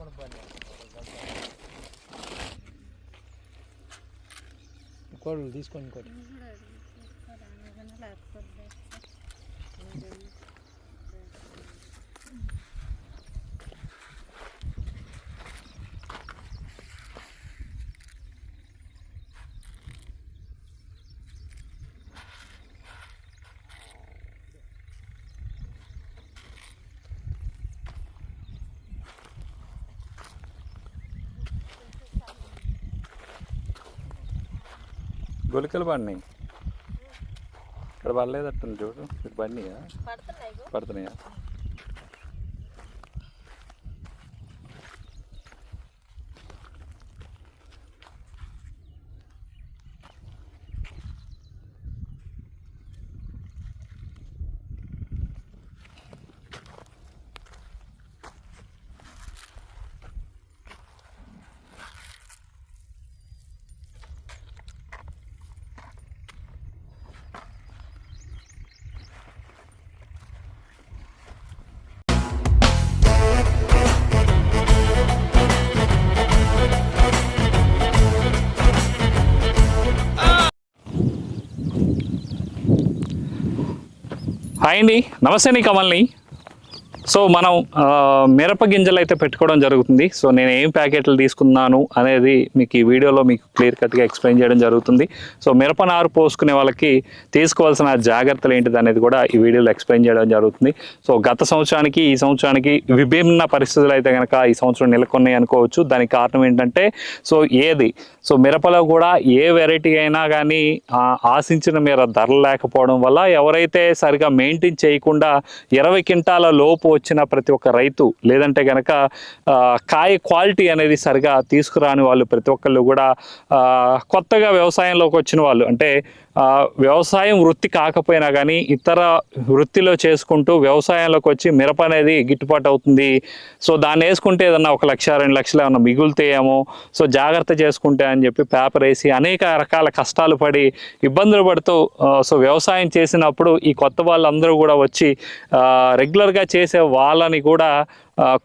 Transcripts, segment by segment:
అనుకుని పని ఇంకోటి. తీసుకొని ఇంకోటి గొలికలు పడినాయి. ఇక్కడ పడలేదట్టుంది చూడు. పడినాయా? పడుతున్నాయా? హాయ్ అండి. నమస్తే నీ కమల్ని. సో మనం మిరప గింజలు అయితే పెట్టుకోవడం జరుగుతుంది. సో నేను ఏం ప్యాకెట్లు తీసుకున్నాను అనేది మీకు ఈ వీడియోలో మీకు క్లియర్ కట్గా ఎక్స్ప్లెయిన్ చేయడం జరుగుతుంది. సో మిరప నారు పోసుకునే వాళ్ళకి తీసుకోవాల్సిన జాగ్రత్తలు ఏంటిది అనేది కూడా ఈ వీడియోలో ఎక్స్ప్లెయిన్ చేయడం జరుగుతుంది. సో గత సంవత్సరానికి ఈ సంవత్సరానికి విభిన్న పరిస్థితులు అయితే కనుక ఈ సంవత్సరం నెలకొన్నాయి అనుకోవచ్చు. దానికి కారణం ఏంటంటే సో ఏది? సో మిరపలో కూడా ఏ వెరైటీ అయినా కానీ ఆశించిన మేర ధర లేకపోవడం వల్ల ఎవరైతే సరిగా మెయింటైన్ చేయకుండా ఇరవై క్వింటాల లోపు వచ్చిన ప్రతి ఒక్క రైతు లేదంటే కనుక కాయ క్వాలిటీ అనేది సరిగా తీసుకురాని వాళ్ళు ప్రతి ఒక్కళ్ళు కూడా కొత్తగా వ్యవసాయంలోకి వచ్చిన వాళ్ళు. అంటే వ్యవసాయం వృత్తి కాకపోయినా కానీ ఇతర వృత్తిలో చేసుకుంటూ వ్యవసాయంలోకి వచ్చి మిరప అనేది గిట్టుబాటు అవుతుంది. సో దాన్ని వేసుకుంటే ఏదన్నా ఒక లక్ష రెండు లక్షలు ఏమన్నా మిగులుతాయేమో. సో జాగ్రత్త చేసుకుంటే అని చెప్పి పేపర్ వేసి అనేక రకాల కష్టాలు పడి ఇబ్బందులు పడుతూ సో వ్యవసాయం చేసినప్పుడు ఈ కొత్త వాళ్ళందరూ కూడా వచ్చి రెగ్యులర్గా చేసే వాళ్ళని కూడా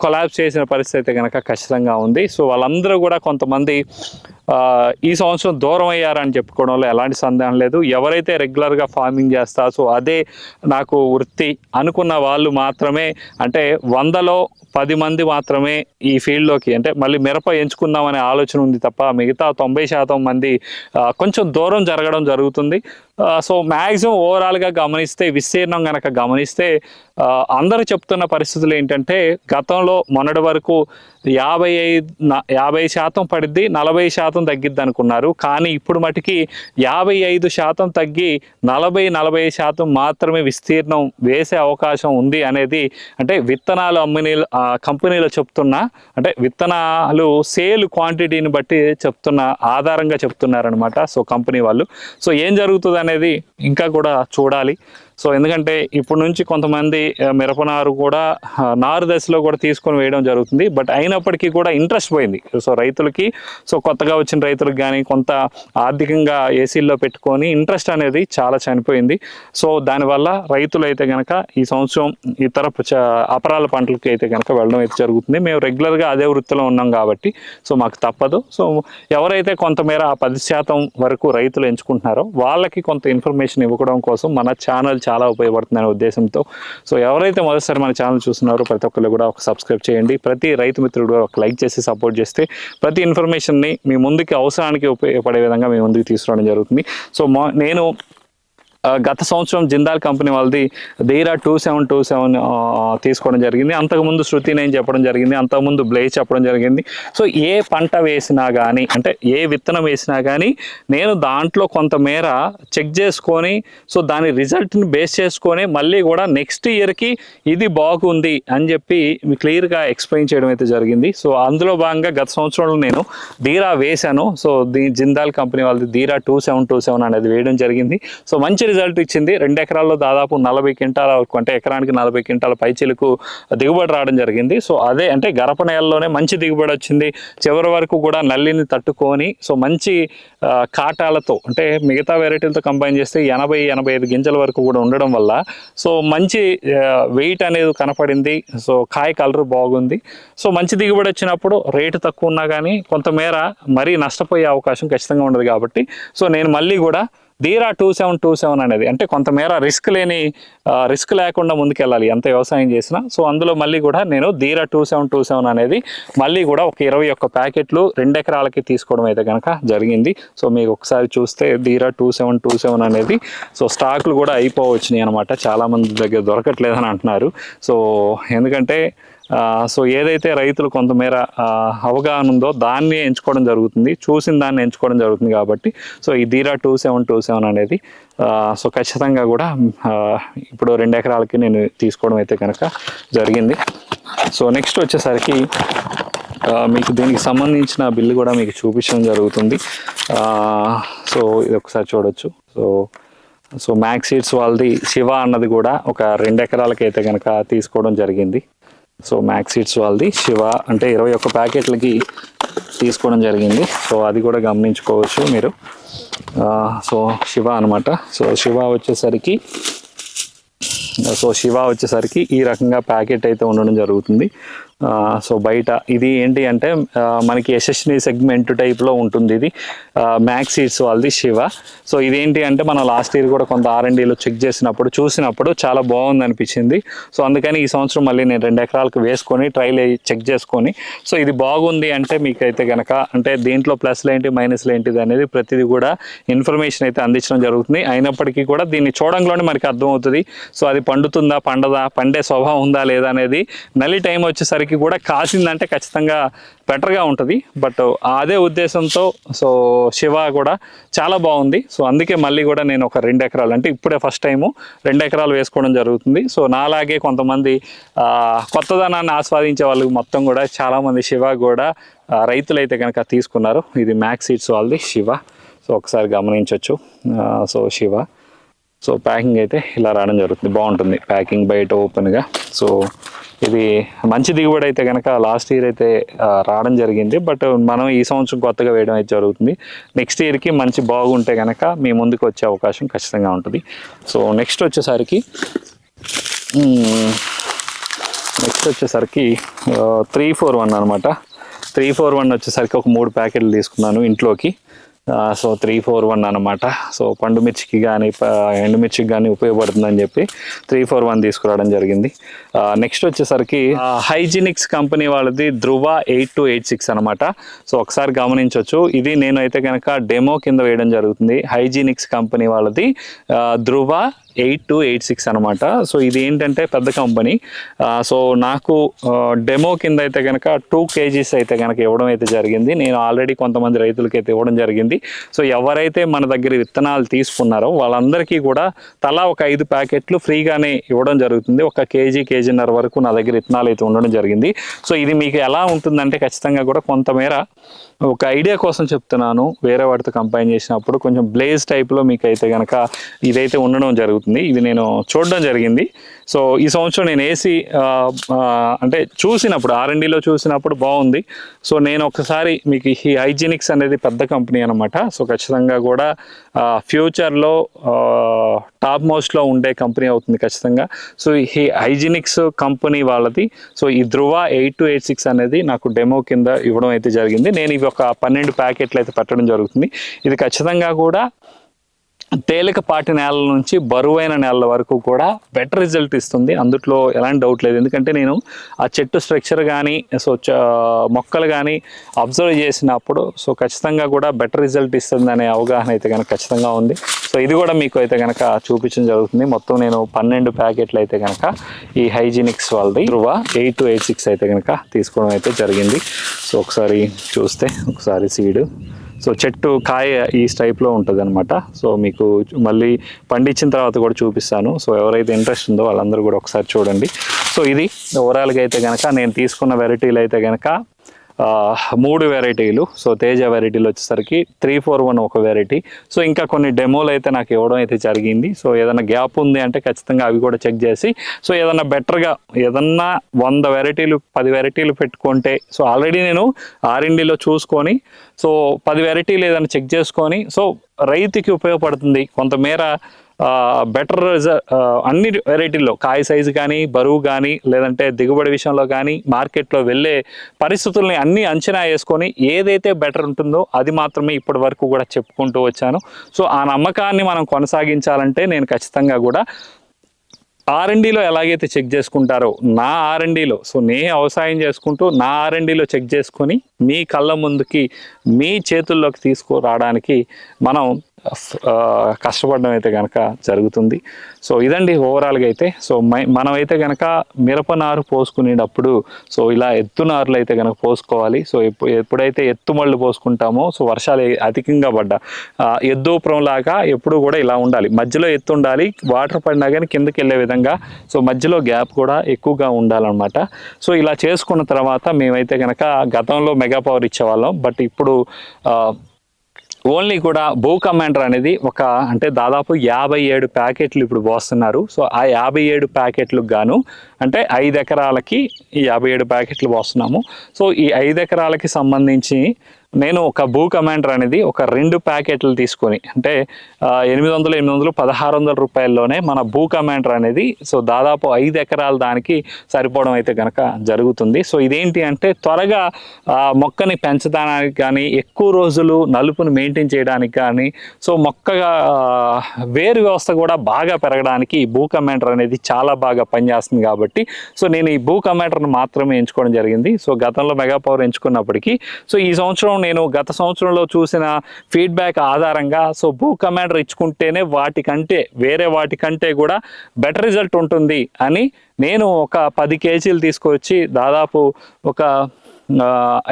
కొలాబ్స్ చేసిన పరిస్థితి కనుక ఖచ్చితంగా ఉంది. సో వాళ్ళందరూ కూడా కొంతమంది ఈ సంవత్సరం దూరం అయ్యారని చెప్పుకోవడంలో ఎలాంటి సందేహం లేదు. ఎవరైతే రెగ్యులర్గా ఫార్మింగ్ చేస్తా సో అదే నాకు వృత్తి అనుకున్న వాళ్ళు మాత్రమే అంటే వందలో పది మంది మాత్రమే ఈ ఫీల్డ్లోకి అంటే మళ్ళీ మిరప ఎంచుకుందామనే ఆలోచన ఉంది తప్ప మిగతా తొంభై శాతం మంది కొంచెం దూరం జరగడం జరుగుతుంది. సో మ్యాక్సిమం ఓవరాల్గా గమనిస్తే విస్తీర్ణం కనుక గమనిస్తే అందరూ చెప్తున్న పరిస్థితులు ఏంటంటే గతంలో మొన్నటి వరకు యాభై ఐదు యాభై శాతం పడిద్ది నలభై శాతం తగ్గిద్ది అనుకున్నారు. కానీ ఇప్పుడు మటుకి యాభై ఐదు శాతం తగ్గి నలభై నలభై శాతం మాత్రమే విస్తీర్ణం వేసే అవకాశం ఉంది అనేది అంటే విత్తనాలు అమ్మినీలు కంపెనీలు చెప్తున్న అంటే విత్తనాలు సేల్ క్వాంటిటీని బట్టి చెప్తున్న ఆధారంగా చెప్తున్నారనమాట సో కంపెనీ వాళ్ళు. సో ఏం జరుగుతుంది అనేది ఇంకా కూడా చూడాలి. సో ఎందుకంటే ఇప్పుడు నుంచి కొంతమంది మిరపనారు కూడా నారు దశలో కూడా తీసుకొని వేయడం జరుగుతుంది. బట్ అయినప్పటికీ కూడా ఇంట్రెస్ట్ పోయింది. సో రైతులకి సో కొత్తగా వచ్చిన రైతులకు కానీ కొంత ఆర్థికంగా ఏసీల్లో పెట్టుకొని ఇంట్రెస్ట్ అనేది చాలా చనిపోయింది. సో దానివల్ల రైతులు అయితే కనుక ఈ సంవత్సరం ఇతర అపరాల పంటలకి అయితే కనుక వెళ్ళడం అయితే జరుగుతుంది. మేము రెగ్యులర్గా అదే వృత్తిలో ఉన్నాం కాబట్టి సో మాకు తప్పదు. సో ఎవరైతే కొంతమేర ఆ పది శాతం వరకు రైతులు ఎంచుకుంటున్నారో వాళ్ళకి కొంత ఇన్ఫర్మేషన్ ఇవ్వడం కోసం మన ఛానల్ చాలా ఉపయోగపడుతుందనే ఉద్దేశంతో. సో ఎవరైతే మొదటిసారి మన ఛానల్ చూస్తున్నారో ప్రతి ఒక్కరు కూడా ఒక సబ్స్క్రైబ్ చేయండి. ప్రతి రైతు మిత్రుడు కూడా ఒక లైక్ చేసి సపోర్ట్ చేస్తే ప్రతి ఇన్ఫర్మేషన్ని మీ ముందుకి అవసరానికి ఉపయోగపడే విధంగా మీ ముందుకు తీసుకురావడం జరుగుతుంది. సో మా నేను గత సంవత్సరం జిందాల్ కంపెనీ వాళ్ళది దేరా టూ సెవెన్ టూ సెవెన్ తీసుకోవడం జరిగింది. అంతకుముందు శృతి నేను చెప్పడం జరిగింది అంతకుముందు బ్లేజ్ చెప్పడం జరిగింది. సో ఏ పంట వేసినా కానీ అంటే ఏ విత్తనం వేసినా కానీ నేను దాంట్లో కొంతమేర చెక్ చేసుకొని సో దాని రిజల్ట్ని బేస్ చేసుకొని మళ్ళీ కూడా నెక్స్ట్ ఇయర్కి ఇది బాగుంది అని చెప్పి క్లియర్గా ఎక్స్ప్లెయిన్ చేయడం అయితే జరిగింది. సో అందులో భాగంగా గత సంవత్సరంలో నేను ధీరా వేశాను. సో దీ జిందాల్ కంపెనీ వాళ్ళది ధీరా టూ సెవెన్ టూ సెవెన్ అనేది వేయడం జరిగింది. సో మంచి రిజల్ట్ ఇచ్చింది. రెండు ఎకరాల్లో దాదాపు నలభై క్వింటాల వరకు అంటే ఎకరానికి నలభై క్వింటాల పైచీలకు దిగుబడి రావడం జరిగింది. సో అదే అంటే గరప నేలలోనే మంచి దిగుబడి వచ్చింది. చివరి వరకు కూడా నల్లిని తట్టుకొని సో మంచి కాటాలతో అంటే మిగతా వెరైటీలతో కంబైన్ చేస్తే ఎనభై ఎనభై ఐదు గింజల వరకు కూడా ఉండడం వల్ల సో మంచి వెయిట్ అనేది కనపడింది. సో కాయ కలర్ బాగుంది. సో మంచి దిగుబడి వచ్చినప్పుడు రేటు తక్కువ ఉన్నా కానీ కొంతమేర మరీ నష్టపోయే అవకాశం ఖచ్చితంగా ఉండదు కాబట్టి సో నేను మళ్ళీ కూడా ధీరా టూ సెవెన్ టూ సెవెన్ అనేది అంటే కొంతమేర రిస్క్ లేని రిస్క్ లేకుండా ముందుకెళ్ళాలి ఎంత వ్యవసాయం చేసినా. సో అందులో మళ్ళీ కూడా నేను ధీరా టూ సెవెన్ టూ సెవెన్ అనేది మళ్ళీ కూడా ఒక ఇరవై ఒక్క ప్యాకెట్లు రెండు ఎకరాలకి తీసుకోవడం అయితే కనుక జరిగింది. సో మీకు ఒకసారి చూస్తే Dheera two seven two seven అనేది సో స్టాక్లు కూడా అయిపోవచ్చినాయి అనమాట చాలామంది దగ్గర దొరకట్లేదని అంటున్నారు. సో ఎందుకంటే సో ఏదైతే రైతులు కొంతమేర అవగాహన ఉందో దాన్ని ఎంచుకోవడం జరుగుతుంది చూసిన దాన్ని ఎంచుకోవడం జరుగుతుంది కాబట్టి సో ఈ Dheera two seven two seven అనేది సో ఖచ్చితంగా కూడా ఇప్పుడు రెండు ఎకరాలకి నేను తీసుకోవడం అయితే కనుక జరిగింది. సో నెక్స్ట్ వచ్చేసరికి మీకు దీనికి సంబంధించిన బిల్లు కూడా మీకు చూపించడం జరుగుతుంది. సో ఇది ఒకసారి చూడొచ్చు. సో సో మ్యాక్సీడ్స్ వాళ్ళది శివ అన్నది కూడా ఒక రెండు ఎకరాలకి అయితే కనుక తీసుకోవడం జరిగింది. సో మ్యాక్స్ సీడ్స్ వాళ్ళది. శివ అంటే ఇరవై ఒక్క ప్యాకెట్లకి తీసుకోవడం జరిగింది. సో అది కూడా గమనించుకోవచ్చు మీరు. సో శివ అనమాట సో శివ వచ్చేసరికి సో శివ వచ్చేసరికి ఈ రకంగా ప్యాకెట్ అయితే ఉండడం జరుగుతుంది. సో బయట ఇది ఏంటి అంటే మనకి యశస్విని సెగ్మెంట్ టైప్లో ఉంటుంది ఇది. మ్యాక్స్ సీట్స్ వాళ్ళది శివ. సో ఇదేంటి అంటే మనం లాస్ట్ ఇయర్ కూడా కొంత ఆర్ఎండీలో చెక్ చేసినప్పుడు చూసినప్పుడు చాలా బాగుంది అనిపించింది. సో అందుకని ఈ సంవత్సరం మళ్ళీ నేను రెండు ఎకరాలకు వేసుకొని ట్రైల్ చెక్ చేసుకొని సో ఇది బాగుంది అంటే మీకైతే కనుక అంటే దీంట్లో ప్లస్లు ఏంటి మైనస్లు ఏంటిది అనేది ప్రతిదీ కూడా ఇన్ఫర్మేషన్ అయితే అందించడం జరుగుతుంది. అయినప్పటికీ కూడా దీన్ని చూడంలోనే మనకి అర్థమవుతుంది. సో అది పండుతుందా పండదా పండే స్వభావం ఉందా లేదా అనేది నల్లి టైం వచ్చేసరికి కూడా కాసిందంటే ఖచ్చితంగా బెటర్గా ఉంటుంది. బట్ అదే ఉద్దేశంతో సో శివ కూడా చాలా బాగుంది. సో అందుకే మళ్ళీ కూడా నేను ఒక రెండు ఎకరాలు అంటే ఇప్పుడే ఫస్ట్ టైము రెండు ఎకరాలు వేసుకోవడం జరుగుతుంది. సో నాలాగే కొంతమంది కొత్తదనాన్ని ఆస్వాదించే వాళ్ళు మొత్తం కూడా చాలామంది శివ కూడా రైతులైతే కనుక తీసుకున్నారు. ఇది మ్యాక్స్ సీడ్స్ వాళ్ళది శివ. సో ఒకసారి గమనించవచ్చు సో శివ. సో ప్యాకింగ్ అయితే ఇలా రావడం జరుగుతుంది. బాగుంటుంది ప్యాకింగ్ బయట ఓపెన్గా సో ఇది మంచి దిగుబడి అయితే కనుక లాస్ట్ ఇయర్ అయితే రావడం జరిగింది. బట్ మనం ఈ సంవత్సరం కొత్తగా వేయడం అయితే జరుగుతుంది. నెక్స్ట్ ఇయర్కి మంచి బాగుంటే కనుక మీ ముందుకు వచ్చే అవకాశం ఖచ్చితంగా ఉంటుంది. సో నెక్స్ట్ వచ్చేసరికి నెక్స్ట్ వచ్చేసరికి త్రీ ఫోర్ వన్ అనమాట త్రీ ఫోర్ వన్ వచ్చేసరికి ఒక మూడు ప్యాకెట్లు తీసుకున్నాను ఇంట్లోకి. సో త్రీ ఫోర్ వన్ అనమాట సో పండు మిర్చికి కానీ ఎండుమిర్చికి కానీ ఉపయోగపడుతుందని చెప్పి త్రీ ఫోర్ వన్ తీసుకురావడం జరిగింది. నెక్స్ట్ వచ్చేసరికి హైజీనిక్స్ కంపెనీ వాళ్ళది Dhruva eight two eight six అనమాట సో ఒకసారి గమనించవచ్చు ఇది నేను అయితే కనుక డెమో కింద వేయడం జరుగుతుంది. హైజీనిక్స్ కంపెనీ వాళ్ళది Dhruva eight two eight six అనమాట సో ఇది ఏంటంటే పెద్ద కంపెనీ. సో నాకు డెమో కింద అయితే కనుక టూ కేజీస్ అయితే కనుక ఇవ్వడం అయితే జరిగింది. నేను ఆల్రెడీ కొంతమంది రైతులకి అయితే ఇవ్వడం జరిగింది. సో ఎవరైతే మన దగ్గర విత్తనాలు తీసుకున్నారో వాళ్ళందరికీ కూడా తలా ఒక ఐదు ప్యాకెట్లు ఫ్రీగానే ఇవ్వడం జరుగుతుంది. ఒక కేజీ కేజీన్నర వరకు నా దగ్గర విత్తనాలు అయితే ఉండడం జరిగింది. సో ఇది మీకు ఎలా ఉంటుందంటే ఖచ్చితంగా కూడా కొంతమేర ఒక ఐడియా కోసం చెప్తున్నాను. వేరే వాటితో కంపైన్ చేసినప్పుడు కొంచెం బ్లేజ్ టైప్లో మీకు అయితే కనుక ఇదైతే ఉండడం జరుగుతుంది. ఇది నేను చూడడం జరిగింది. సో ఈ సంవత్సరం నేను ఏసీ అంటే చూసినప్పుడు ఆర్ఎండిలో చూసినప్పుడు బాగుంది. సో నేను ఒకసారి మీకు ఈ హైజీనిక్స్ అనేది పెద్ద కంపెనీ అనమాట సో ఖచ్చితంగా కూడా ఫ్యూచర్లో టాప్ మోస్ట్లో ఉండే కంపెనీ అవుతుంది ఖచ్చితంగా. సో ఈ హైజీనిక్స్ కంపెనీ వాళ్ళది. సో ఈ Dhruva eight two eight six అనేది నాకు డెమో కింద ఇవ్వడం అయితే జరిగింది. నేను ఇవి ఒక పన్నెండు ప్యాకెట్లు అయితే పెట్టడం జరుగుతుంది. ఇది ఖచ్చితంగా కూడా తేలికపాటి నేల నుంచి బరువైన నేల వరకు కూడా బెటర్ రిజల్ట్ ఇస్తుంది. అందుట్లో ఎలాంటి డౌట్ లేదు. ఎందుకంటే నేను ఆ చెట్టు స్ట్రక్చర్ కానీ సో చ- మొక్కలు కానీ అబ్జర్వ్ చేసినప్పుడు సో ఖచ్చితంగా కూడా బెటర్ రిజల్ట్ ఇస్తుంది అనే అవగాహన అయితే కనుక ఖచ్చితంగా ఉంది. సో ఇది కూడా మీకు అయితే కనుక చూపించడం జరుగుతుంది. మొత్తం నేను పన్నెండు ప్యాకెట్లు అయితే కనుక ఈ హైజీనిక్స్ వాళ్ళది Dhruva eight two eight six అయితే కనుక తీసుకోవడం అయితే జరిగింది. సో ఒకసారి చూస్తే ఒకసారి సీడు సో చెట్టు కాయ ఈ టైప్లో ఉంటుంది అనమాట సో మీకు మళ్ళీ పండించిన తర్వాత కూడా చూపిస్తాను. సో ఎవరైతే ఇంట్రెస్ట్ ఉందో వాళ్ళందరూ కూడా ఒకసారి చూడండి. సో ఇది ఓవరాల్గా అయితే కనుక నేను తీసుకున్న వెరైటీలు అయితే కనుక మూడు వెరైటీలు. సో తేజ వెరైటీలు వచ్చేసరికి త్రీ ఫోర్ వన్ ఒక వెరైటీ. సో ఇంకా కొన్ని డెమోలు అయితే నాకు ఇవ్వడం అయితే జరిగింది. సో ఏదైనా గ్యాప్ ఉంది అంటే ఖచ్చితంగా అవి కూడా చెక్ చేసి సో ఏదైనా బెటర్గా ఏదన్నా వంద వెరైటీలు పది వెరైటీలు పెట్టుకుంటే సో ఆల్రెడీ నేను ఆర్ఎండిలో చూసుకొని సో పది వెరైటీలు ఏదైనా చెక్ చేసుకొని సో రైతుకి ఉపయోగపడుతుంది. కొంతమేర బెటర్ అన్ని వెరైటీల్లో కాయ సైజు కానీ బరువు కానీ లేదంటే దిగుబడి విషయంలో కానీ మార్కెట్లో వెళ్ళే పరిస్థితుల్ని అన్ని అంచనా వేసుకొని ఏదైతే బెటర్ ఉంటుందో అది మాత్రమే ఇప్పటి వరకు కూడా చెప్పుకుంటూ వచ్చాను. సో ఆ నమ్మకాన్ని మనం కొనసాగించాలంటే నేను ఖచ్చితంగా కూడా ఆర్ఎండిలో ఎలాగైతే చెక్ చేసుకుంటారో నా ఆర్ఎండిలో సో నే వ్యవసాయం చేసుకుంటూ నా ఆర్ఎండిలో చెక్ చేసుకొని మీ కళ్ళ ముందుకి మీ చేతుల్లోకి తీసుకురావడానికి మనం కష్టపడడం అయితే కనుక జరుగుతుంది. సో ఇదండి ఓవరాల్గా అయితే. సో మై- మనమైతే కనుక మిరప నారు పోసుకునేటప్పుడు సో ఇలా ఎత్తు నారులు అయితే కనుక పోసుకోవాలి. సో ఎప్పుడైతే ఎత్తు మళ్ళు పోసుకుంటామో సో వర్షాలు అధికంగా పడ్డా ఎద్దూపురం లాగా ఎప్పుడు కూడా ఇలా ఉండాలి. మధ్యలో ఎత్తు ఉండాలి వాటర్ పడినా కానీ కిందకి వెళ్ళే విధంగా సో మధ్యలో గ్యాప్ కూడా ఎక్కువగా ఉండాలన్నమాట. సో ఇలా చేసుకున్న తర్వాత మేమైతే కనుక గతంలో మెగా పవర్ ఇచ్చేవాళ్ళం. బట్ ఇప్పుడు ఓన్లీ కూడా భూ కమాండర్ అనేది ఒక అంటే దాదాపు యాభై ఏడు ప్యాకెట్లు ఇప్పుడు పోస్తున్నారు. సో ఆ యాభై ఏడు ప్యాకెట్లకు గాను అంటే ఐదు ఎకరాలకి ఈ యాభై ఏడు ప్యాకెట్లు పోస్తున్నాము. సో ఈ ఐదు ఎకరాలకి సంబంధించి నేను ఒక భూ కమాండర్ అనేది ఒక రెండు ప్యాకెట్లు తీసుకొని అంటే ఎనిమిది వందలు ఎనిమిది వందలు పదహారు వందల రూపాయల్లోనే మన భూ కమాండర్ అనేది సో దాదాపు ఐదు ఎకరాల దానికి సరిపోవడం అయితే కనుక జరుగుతుంది. సో ఇదేంటి అంటే త్వరగా మొక్కని పెంచడానికి కానీ ఎక్కువ రోజులు నలుపుని మెయింటైన్ చేయడానికి కానీ సో మొక్కగా వేరు వ్యవస్థ కూడా బాగా పెరగడానికి ఈ భూ కమాండర్ అనేది చాలా బాగా పనిచేస్తుంది కాబట్టి సో నేను ఈ భూ కమాండర్ను మాత్రమే ఎంచుకోవడం జరిగింది. సో గతంలో మెగా పవర్ ఎంచుకున్నప్పటికీ సో ఈ సంవత్సరం నేను గత సంవత్సరంలో చూసిన ఫీడ్బ్యాక్ ఆధారంగా సో భూ కమాండర్ ఇచ్చుకుంటేనే వాటికంటే వేరే వాటికంటే కూడా బెటర్ రిజల్ట్ ఉంటుంది అని నేను ఒక పది కేజీలు తీసుకొచ్చి దాదాపు ఒక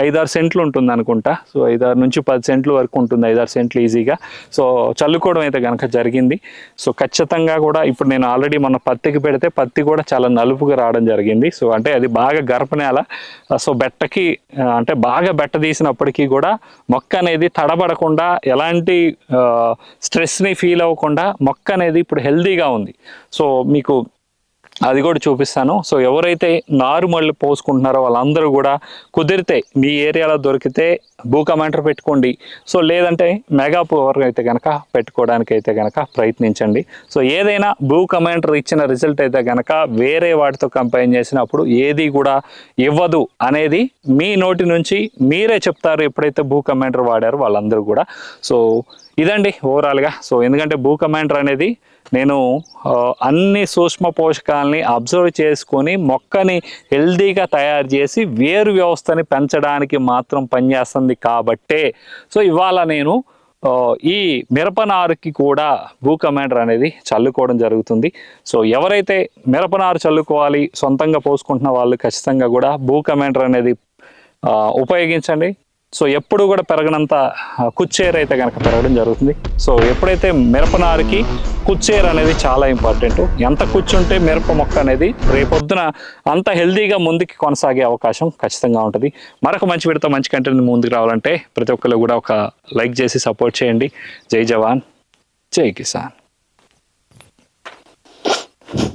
ఐదారు సెంట్లు ఉంటుంది అనుకుంటా. సో ఐదారు నుంచి పది సెంట్లు వరకు ఉంటుంది ఐదారు సెంట్లు ఈజీగా. సో చల్లుకోవడం అయితే కనుక జరిగింది. సో ఖచ్చితంగా కూడా ఇప్పుడు నేను ఆల్రెడీ మన పత్తికి పెడితే పత్తి కూడా చాలా నలుపుగా రావడం జరిగింది. సో అంటే అది బాగా గర్భనేల సో బెట్టకి అంటే బాగా బెట్ట తీసినప్పటికీ కూడా మొక్క అనేది తడబడకుండా ఎలాంటి స్ట్రెస్ని ఫీల్ అవ్వకుండా మొక్క అనేది ఇప్పుడు హెల్దీగా ఉంది. సో మీకు అది కూడా చూపిస్తాను. సో ఎవరైతే నారుమళ్ళు పోసుకుంటున్నారో వాళ్ళందరూ కూడా కుదిరితే మీ ఏరియాలో దొరికితే భూ కమాండర్ పెట్టుకోండి. సో లేదంటే మెగా పవర్ అయితే కనుక పెట్టుకోవడానికి అయితే కనుక ప్రయత్నించండి. సో ఏదైనా భూ కమాండర్ ఇచ్చిన రిజల్ట్ అయితే కనుక వేరే వాటితో కంపైన్ చేసినప్పుడు ఏది కూడా ఇవ్వదు అనేది మీ నోటి నుంచి మీరే చెప్తారు ఎప్పుడైతే భూ కమాండర్ వాడారో వాళ్ళందరూ కూడా. సో ఇదండి ఓవరాల్గా. సో ఎందుకంటే భూ కమాండర్ అనేది నేను అన్ని సూక్ష్మ పోషకాలని అబ్జర్వ్ చేసుకొని మొక్కని హెల్దీగా తయారు చేసి వేరు వ్యవస్థని పెంచడానికి మాత్రం పనిచేస్తుంది కాబట్టే. సో ఇవాళ నేను ఈ మిరపనారుకి కూడా భూ కమాండర్ అనేది చల్లుకోవడం జరుగుతుంది. సో ఎవరైతే మిరపనారు చల్లుకోవాలి సొంతంగా పోసుకుంటున్న వాళ్ళు ఖచ్చితంగా కూడా భూ కమాండర్ అనేది ఉపయోగించండి. సో ఎప్పుడు కూడా పెరగనంత కుచ్చేరు అయితే కనుక పెరగడం జరుగుతుంది. సో ఎప్పుడైతే మిరపనారుకి కుచ్చేరు అనేది చాలా ఇంపార్టెంట్ ఎంత కూర్చుంటే మిరప మొక్క అనేది రేపొద్దున అంత హెల్దీగా ముందుకి కొనసాగే అవకాశం ఖచ్చితంగా ఉంటుంది. మరొక మంచి విడత మంచి కంటెంట్ ముందుకు రావాలంటే ప్రతి ఒక్కరు కూడా ఒక లైక్ చేసి సపోర్ట్ చేయండి. జై జవాన్ జై కిసాన్.